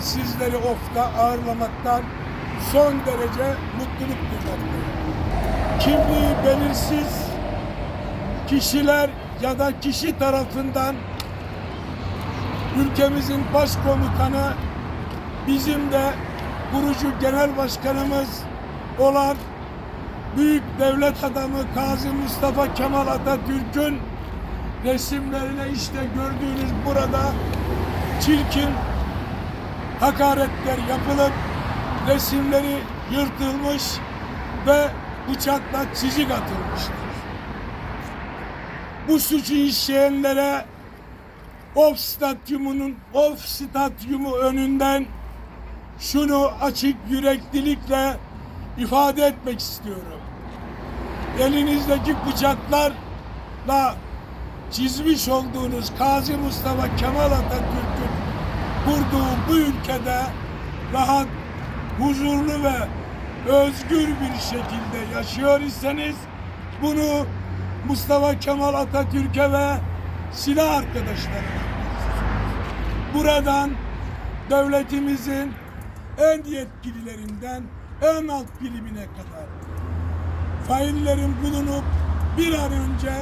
sizleri ofta ağırlamaktan son derece mutluluk duymaktayım. Kimliği belirsiz kişiler ya da kişi tarafından ülkemizin başkomutanı bizim de kurucu genel başkanımız olan büyük devlet adamı Gazi Mustafa Kemal Atatürk'ün resimlerine işte gördüğünüz burada çirkin hakaretler yapılıp resimleri yırtılmış ve bıçakla çizik atılmıştır. Bu suçu işleyenlere Of stadyumunun Of stadyumu önünden şunu açık yüreklilikle ifade etmek istiyorum. Elinizdeki bıçaklarla çizmiş olduğunuz Gazi Mustafa Kemal Atatürk'ün kurduğu bu ülkede rahat, huzurlu ve özgür bir şekilde yaşıyor iseniz bunu Mustafa Kemal Atatürk'e ve silah arkadaşlarına buradan devletimizin en yetkililerinden en alt birimine kadar faillerin bulunup bir an önce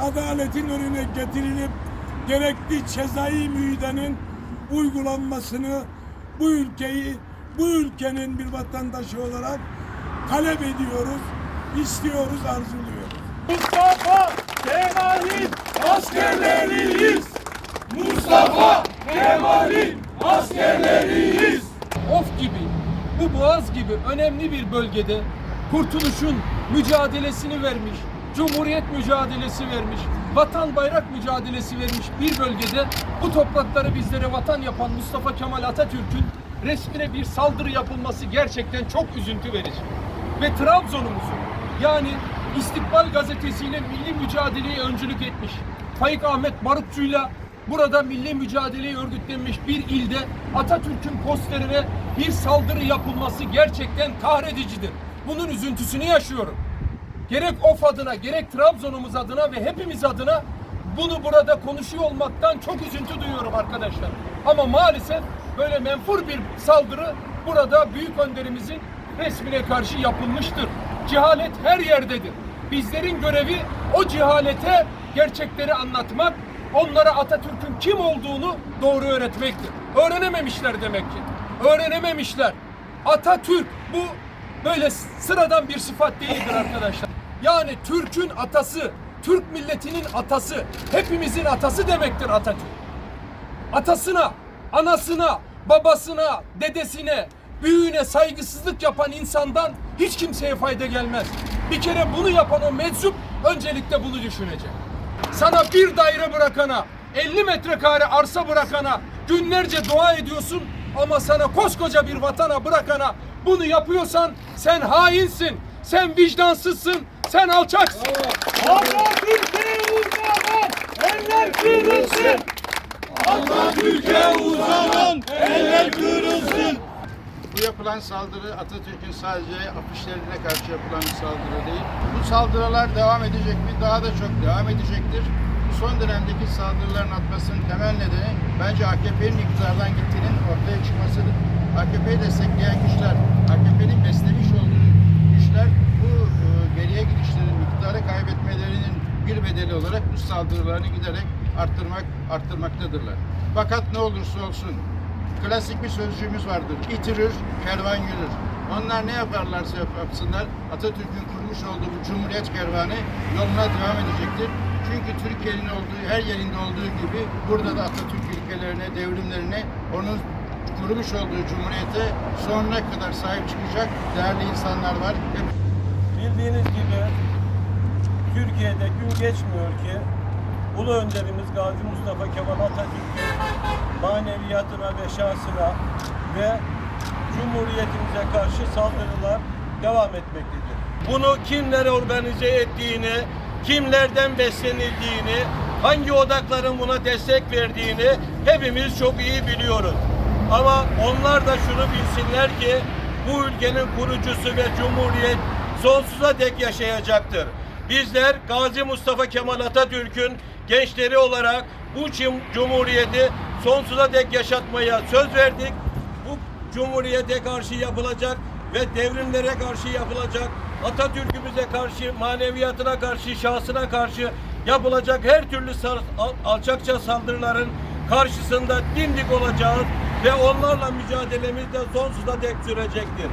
adaletin önüne getirilip gerekli cezai müeyyidenin uygulanmasını bu ülkeyi bu ülkenin bir vatandaşı olarak talep ediyoruz, istiyoruz, arzuluyoruz. Mustafa Kemal'in askerleriyiz. Mustafa Kemal'in askerleriyiz. Of gibi, bu boğaz gibi önemli bir bölgede kurtuluşun mücadelesini vermiş, cumhuriyet mücadelesi vermiş, vatan bayrak mücadelesi vermiş bir bölgede bu toprakları bizlere vatan yapan Mustafa Kemal Atatürk'ün resmine bir saldırı yapılması gerçekten çok üzüntü verici. Ve Trabzon'umuzun yani İstikbal gazetesiyle milli mücadeleye öncülük etmiş. Faik Ahmet Barutçu'yla burada milli mücadeleyi örgütlenmiş bir ilde Atatürk'ün posterine bir saldırı yapılması gerçekten kahredicidir. Bunun üzüntüsünü yaşıyorum. Gerek OF adına gerek Trabzon'umuz adına ve hepimiz adına bunu burada konuşuyor olmaktan çok üzüntü duyuyorum arkadaşlar. Ama maalesef böyle menfur bir saldırı burada büyük önderimizin resmine karşı yapılmıştır. Cehalet her yerdedir. Bizlerin görevi o cehalete gerçekleri anlatmak, onlara Atatürk'ün kim olduğunu doğru öğretmektir. Öğrenememişler demek ki. Öğrenememişler. Atatürk bu böyle sıradan bir sıfat değildir arkadaşlar. Yani Türk'ün atası, Türk milletinin atası, hepimizin atası demektir Atatürk. Atasına, anasına, babasına, dedesine, büyüğüne saygısızlık yapan insandan hiç kimseye fayda gelmez. Bir kere bunu yapan o meczup öncelikle bunu düşünecek. Sana bir daire bırakana, 50 metrekare arsa bırakana günlerce dua ediyorsun ama sana koskoca bir vatana bırakana bunu yapıyorsan sen hainsin, sen vicdansızsın, sen alçaksın. Atatürk'e uzanan eller kırılsın. Atatürk'e uzanan eller kırılsın. Bu yapılan saldırı Atatürk'ün sadece afişlerine karşı yapılan bir saldırı değil. Bu saldırılar devam edecek mi? Daha da çok devam edecektir. Bu son dönemdeki saldırıların atmasının temel nedeni bence AKP'nin iktidardan gittiğinin ortaya çıkmasıdır. AKP'yi destekleyen güçler, AKP'nin beslemiş bedeli olarak bu saldırılarını giderek arttırmak arttırmaktadırlar. Fakat ne olursa olsun klasik bir sözcüğümüz vardır. İtirir, kervan yürür. Onlar ne yaparlarsa yap- yapsınlar Atatürk'ün kurmuş olduğu bu Cumhuriyet kervanı yoluna devam edecektir. Çünkü Türkiye'nin olduğu her yerinde olduğu gibi burada da Atatürk ilkelerine, devrimlerine, onun kurmuş olduğu Cumhuriyete sonuna kadar sahip çıkacak değerli insanlar var. Bildiğiniz gibi Türkiye'de gün geçmiyor ki Ulu Önderimiz Gazi Mustafa Kemal Atatürk'ün maneviyatına ve şahsına ve Cumhuriyetimize karşı saldırılar devam etmektedir. Bunu kimler organize ettiğini, kimlerden beslenildiğini, hangi odakların buna destek verdiğini hepimiz çok iyi biliyoruz. Ama onlar da şunu bilsinler ki bu ülkenin kurucusu ve cumhuriyet sonsuza dek yaşayacaktır. Bizler Gazi Mustafa Kemal Atatürk'ün gençleri olarak bu cum- cumhuriyeti sonsuza dek yaşatmaya söz verdik Cumhuriyete karşı yapılacak ve devrimlere karşı yapılacak, Atatürk'ümüze karşı, maneviyatına karşı, şahsına karşı yapılacak her türlü alçakça saldırıların karşısında dimdik olacağız ve onlarla mücadelemiz de sonsuza dek sürecektir.